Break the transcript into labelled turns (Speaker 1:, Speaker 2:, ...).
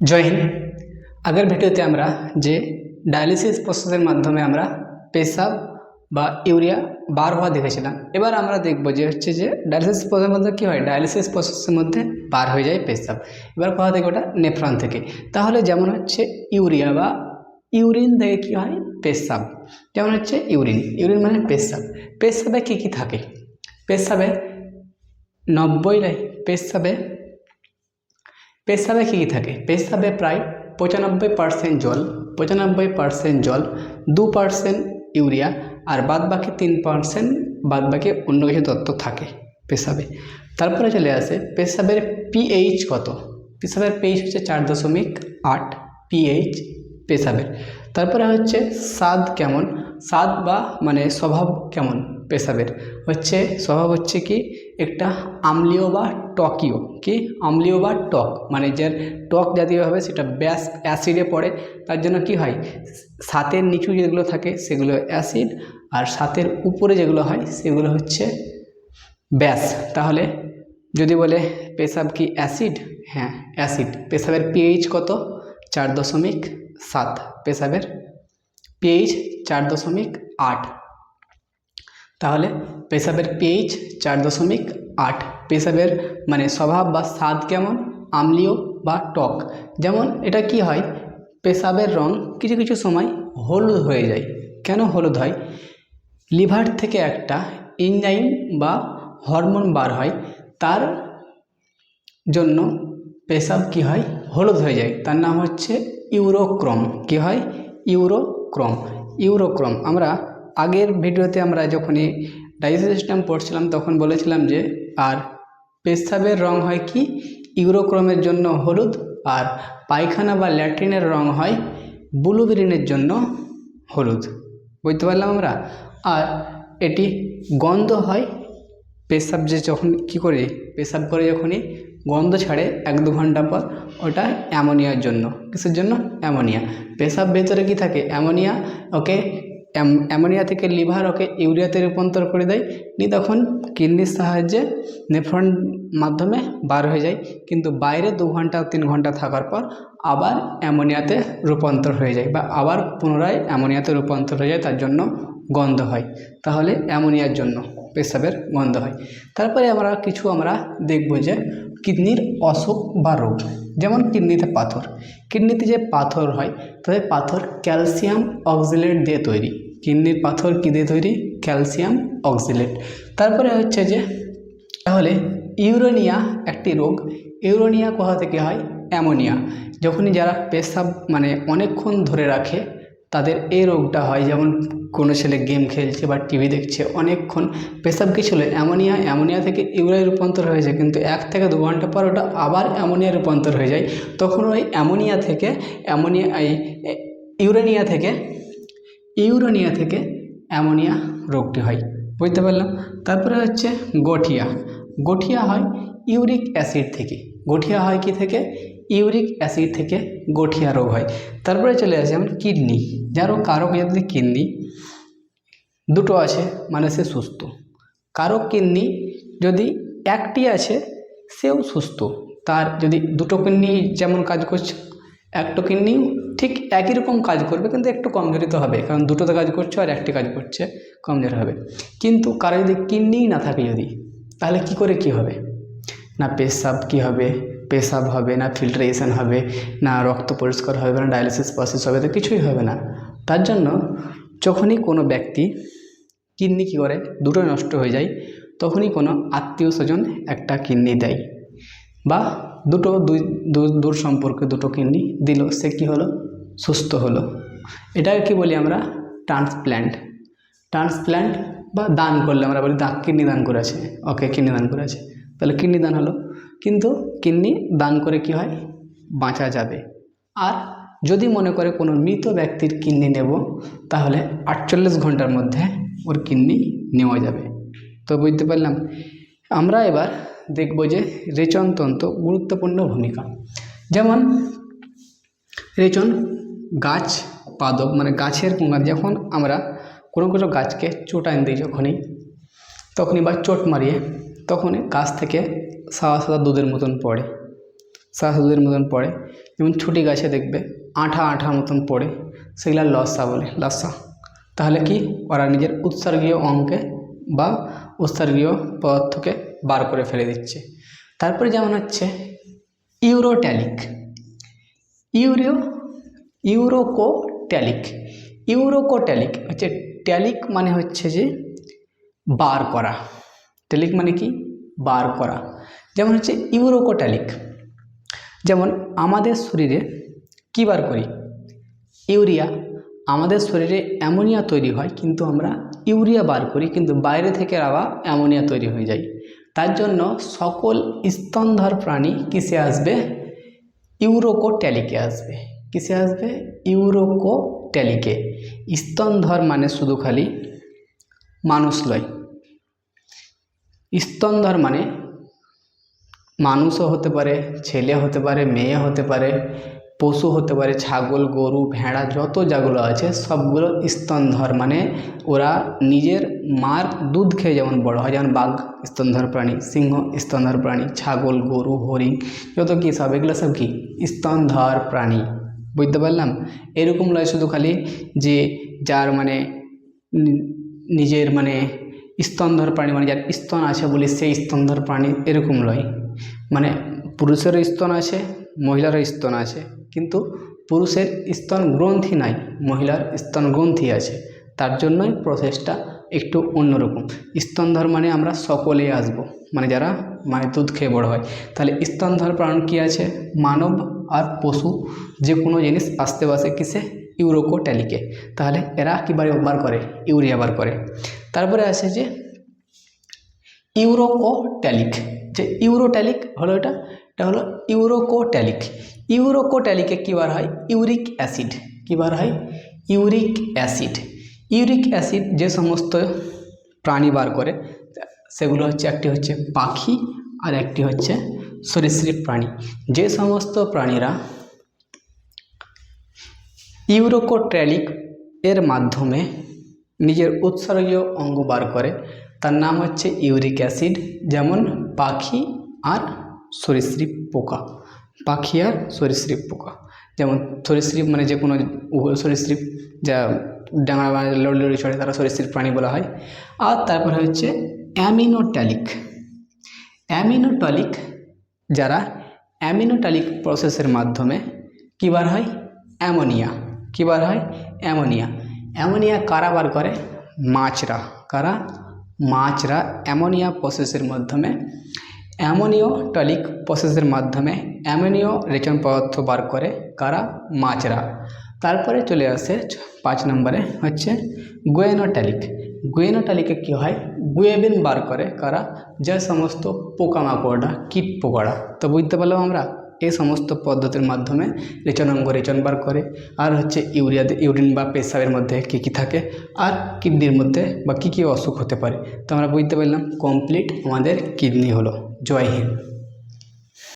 Speaker 1: জয় হিন্দ। আগের ভিডিওতে আমরা যে ডায়ালিসিস প্রসেসের মাধ্যমে আমরা পেশাব বা ইউরিয়া বার হওয়া দেখেছিলাম, এবার আমরা দেখব যে হচ্ছে যে ডায়ালিসিস প্রসেসের মধ্যে কী হয়? ডায়ালিসিস প্রসেসের মধ্যে বার হয়ে যায় পেশাব। এবার কোথা থেকে ওটা নেফ্রন থেকে। তাহলে যেমন হচ্ছে ইউরিয়া বা ইউরিন থেকে কী হয়? পেশাব। যেমন হচ্ছে ইউরিন। ইউরিন মানে পেশাব। পেশাবে কী কী থাকে? পেশাবে নব্বই পেশাবে পেশাবে কী কী থাকে? পেশাবে প্রায় পঁচানব্বই পার্সেন্ট জল, পঁচানব্বই পার্সেন্ট জল, দু পার্সেন্ট ইউরিয়া আর বাদ বাকি তিন পার্সেন্ট বাদ বাকি অন্য কিছু তত্ত্ব থাকে পেশাবে। তারপরে চলে আসে পেশাবের পিএইচ কত? পেশাবের পিএইচ হচ্ছে চার দশমিক আট পিএইচ পেশাবের তারপরে হচ্ছে স্বাদ কেমন? স্বাদ বা মানে স্বভাব কেমন পেশাবের হচ্ছে, স্বভাব হচ্ছে কি? একটা আমলীয় বা টকীয় কি? আমলীয় বা টক। মানে যার টক জাতীয় হবে, সেটা ব্যাস অ্যাসিডে পড়ে। তার জন্য কি হয়? সাতের নিচু যেগুলো থাকে, সেগুলো অ্যাসিড। আর সাতের উপরে যেগুলো হয়, সেগুলো হচ্ছে ব্যাস। তাহলে যদি বলে পেশাব কি অ্যাসিড? হ্যাঁ অ্যাসিড। পেশাবের পিএইচ কত? চার দশমিক সাত পেশাবের পিএইচ চার দশমিক আট। তাহলে পেশাবের পিএইচ চার দশমিক আট পেশাবের মানে স্বভাব বা স্বাদ কেমন? আমলীয় বা টক। যেমন এটা কি হয়? পেশাবের রং কিছু কিছু সময় হলুদ হয়ে যায়। কেন হলুদ হয়? লিভার থেকে একটা এনজাইম বা হরমোন বার হয়। তার জন্য পেশাব কি হয়? হলুদ হয়ে যায়। তার নাম হচ্ছে ইউরোক্রম। কি হয়? ইউরোক্রম। ইউরোক্রম। আমরা আগের ভিডিওতে আমরা যখনই ডাইজেস্ট সিস্টেম পড়ছিলাম, তখন বলেছিলাম যে, আর পেশাবের রং হয় কি? ইউরোক্রমের জন্য হলুদ, আর পায়খানা বা ল্যাট্রিনের রং হয় ব্লুবেরিনের জন্য হলুদ। বুঝতে পারলাম আমরা? আর এটি গন্ধ হয়। পেশাব যে যখন কী করে? পেশাব করে যখনই গন্ধ ছাড়ে এক দু ঘণ্টা পর ওটা অ্যামোনিয়ার জন্য। কিসের জন্য? অ্যামোনিয়া। পেশাব ভেতরে কি থাকে? অ্যামোনিয়া ওকে অ্যামোনিয়া থেকে লিভার ওকে ইউরিয়াতে রূপান্তর করে দেয়। নি তখন কিডনির সাহায্যে নেফ্রন মাধ্যমে বার হয়ে যায়। কিন্তু বাইরে দু ঘণ্টা, তিন ঘণ্টা থাকার পর আবার অ্যামোনিয়াতে রূপান্তর হয়ে যায় বা আবার পুনরায় অ্যামোনিয়াতে রূপান্তর হয়ে যায়, তার জন্য গন্ধ হয়। তাহলে অ্যামোনিয়ার জন্য পেশাবের গন্ধ হয়। তারপরে আমরা কিছু আমরা দেখব যে কিডনির অসুখ বা রোগ, যেমন কিডনিতে পাথর। কিডনিতে যে পাথর হয় তাদের পাথর ক্যালসিয়াম অক্সিলেট দিয়ে তৈরি। কিডনির পাথর কী দিয়ে তৈরি? Calcium oxalate. তারপরে হচ্ছে যে, তাহলে ইউরোনিয়া একটি রোগ। ইউরোনিয়া কোথা থেকে হয়? অ্যামোনিয়া। যখনই যারা পেশাব মানে অনেকক্ষণ ধরে রাখে, তাদের এই রোগটা হয়। যেমন কোনো ছেলে গেম খেলছে বা টিভি দেখছে, অনেকক্ষণ পেশাব কী ছিল অ্যামোনিয়া অ্যামোনিয়া থেকে ইউরিয়া রূপান্তর হয়েছে কিন্তু এক থেকে দু ঘণ্টা পর ওটা আবার অ্যামোনিয়া রূপান্তর হয়ে যায়। তখন ওই অ্যামোনিয়া থেকে অ্যামোনিয়া, এই ইউরেনিয়া থেকে, ইউরোনিয়া থেকে অ্যামোনিয়া রোগটি হয়। বুঝতে পারলাম? তারপরে হচ্ছে গঠিয়া। গঠিয়া হয় ইউরিক অ্যাসিড থেকে। গঠিয়া হয় কি থেকে? ইউরিক অ্যাসিড থেকে গঠিয়া রোগ হয়। তারপরে চলে আসে যেমন কিডনি। যারও কারও যদি কিডনি দুটো আছে মানে সে সুস্থ। কারও কিডনি যদি একটি আছে, সেও সুস্থ। তার যদি দুটো কিডনি যেমন কাজ করছে, একটা কিডনি ঠিক একই রকম কাজ করবে, কিন্তু একটু কমজোরি তো হবে। কারণ দুটোতে কাজ করছে আর একটি কাজ করছে, কমজোরি হবে। কিন্তু কারও যদি কিডনিই না থাকে যদি, তাহলে কি করে কি হবে? না পেশাব কি হবে? পেশাব হবে না ফিল্টারেশন হবে না, রক্ত পরিষ্কার হবে না ডায়ালিসিস প্রসেস হবে, তো কিছুই হবে না। তার জন্য যখনই কোনো ব্যক্তি কিডনি কী করে দুটো নষ্ট হয়ে যায়, তখনই কোনো আত্মীয় স্বজন একটা কিডনি দেয় বা দুটো দুই দূর সম্পর্কে দুটো কিডনি দিল, সে কী হলো? সুস্থ হলো। এটাকে কি বলি আমরা ট্রান্সপ্ল্যান্ট ট্রান্সপ্ল্যান্ট বা দান করলে আমরা বলি দা কিডনি দান করেছে। ওকে কিডনি দান করেছে। তাহলে কিডনি দান হলো? কিন্তু কিডনি দান করে কি হয়? বাঁচা যাবে। আর যদি মনে করে কোনো মৃত ব্যক্তির কিডনি নেব, তাহলে আটচল্লিশ ঘণ্টার মধ্যে ওর কিডনি নেওয়া যাবে। তো বুঝতে পারলাম? আমরা এবার দেখব যে রেচন রেচনতন্ত্র গুরুত্বপূর্ণ ভূমিকা। যেমন রেচন গাছ পাদপ মানে গাছের কুঙার যখন আমরা কোনো কোনো গাছকে চোটান দিই যখনই, তখনই বা চোট মারিয়ে, তখনই গাছ থেকে সাদা সাদা দুধের মতন পড়ে, সাদা দুধের মতন পড়ে, যেমন ছুটি গাছে দেখবে, আঠা আঠা মতন পড়ে, সেগুলো লসা বলে, লসা। তাহলে কি? ওরা নিজের উৎসর্গীয় অঙ্কে বা উৎসর্গীয় পদার্থকে বার করে ফেলে দিচ্ছে। তারপরে যেমন হচ্ছে, ইউরোট্যালিক। ইউরিও ইউরোকোট্যালিক। ইউরোকোট্যালিক হচ্ছে ট্যালিক মানে হচ্ছে যে বার করা। ট্যালিক মানে কি? বার করা। যেমন হচ্ছে ইউরোকোট্যালিক যেমন আমাদের শরীরে কী বার করি? ইউরিয়া। আমাদের শরীরে অ্যামোনিয়া তৈরি হয়, কিন্তু আমরা ইউরিয়া বার করি, কিন্তু বাইরে থেকে আবার অ্যামোনিয়া তৈরি হয়ে যায়। তার জন্য সকল স্তনধর প্রাণী কিসে আসবে? ইউরোকোট্যালিকে আসবে। কিসে আসবে? ইউরোকোট্যালিকে স্তনধর মানে শুধু খালি মানুষ লয় স্তনধর মানে মানুষও হতে পারে, ছেলে হতে পারে, মেয়ে হতে পারে, পশু হতে পারে, ছাগল, গরু, ভেড়া, যত যাগুলো আছে, সবগুলো স্তনধর মানে ওরা নিজের মার দুধ খেয়ে যেমন বড় হয়, যেমন বাঘ স্তনধর প্রাণী, সিংহ স্তনধর প্রাণী, ছাগল, গরু, হরিণ, যত কী সব, এগুলো সব কি? স্তনধর প্রাণী। বুঝতে পারলাম? এরকম নয় শুধু খালি যে যার মানে নিজের মানে স্তনধর প্রাণী মানে যার স্তন আছে বলে সেই স্তনধর প্রাণী এরকম নয় মানে পুরুষেরও স্তন আছে, মহিলারও স্তন আছে, কিন্তু পুরুষের স্তন গ্রন্থি নাই, মহিলার স্তন গ্রন্থি আছে। তার জন্যই প্রসেসটা একটু অন্যরকম। স্তনধর মানে আমরা সকলেই আসব মানে যারা মানে দুধ খেয়ে বড় হয়। তাহলে স্তনধর প্রাণ কী আছে? মানব আর পশু যে কোনো জিনিস আসতে বসে কিসে? ইউরোকোট্যালিকে তাহলে এরা কীভাবে বার করে? ইউরিয়া বার করে। তারপরে আছে যে ইউরোকোট্যালিক। যে ইউরোট্যালিক, হলো এটা? এটা হলো ইউরোকোট্যালিক। ইউরোকোট্যালিকে কী বার হয়? Uric acid. কী বার হয়? Uric acid. ইউরিক অ্যাসিড যে সমস্ত প্রাণী বার করে, সেগুলো হচ্ছে, একটি হচ্ছে পাখি আর একটি হচ্ছে সরীসৃপ প্রাণী। যে সমস্ত প্রাণীরা ইউরোকোট্যালিক এর মাধ্যমে নিজের উৎসর্গীয় অঙ্গ বার করে। তার নাম হচ্ছে ইউরিক অ্যাসিড, যেমন পাখি আর সরীসৃপ পোকা। পাখি আর সরীসৃপ পোকা। যেমন সরীসৃপ মানে যে কোনো সরীসৃপ যা ডাঙা বা লড়ি লড়ি চড়ে তারা সরীসৃপ প্রাণী বলা হয়। আর তারপরে হচ্ছে অ্যামিনোট্যালিক। অ্যামিনোটলিক যারা অ্যামিনোটালিক প্রসেসের মাধ্যমে কী বার হয়? অ্যামোনিয়া। কী বার হয়? অ্যামোনিয়া। অ্যামোনিয়া কারা বার করে? মাছরা। কারা? মাছরা অ্যামোনিয়া প্রসেসের মাধ্যমে, অ্যামোনিও টলিক প্রসেসের মাধ্যমে অ্যামোনিও রেচন পদার্থ বার করে। কারা? মাছরা। তারপরে চলে আসে পাঁচ নম্বরে হচ্ছে গুয়েনোট্যালিক। গুয়েনোট্যালিকে কী হয়? গুয়েবিন বার করে। কারা? যে সমস্ত পোকামাকড়রা কীট পোকারা তো বুঝতে পারলাম আমরা? এই সমস্ত পদ্ধতির মাধ্যমে রেচনাঙ্গ রেচন বার করে। আর হচ্ছে ইউরিয়াতে ইউরিন বা পেশাবের মধ্যে কী কী থাকে? আর কিডনির মধ্যে বা কী কী অসুখ হতে পারে? তো আমরা বুঝতে পারলাম কমপ্লিট আমাদের কিডনি হলো। জয় হিন্দ।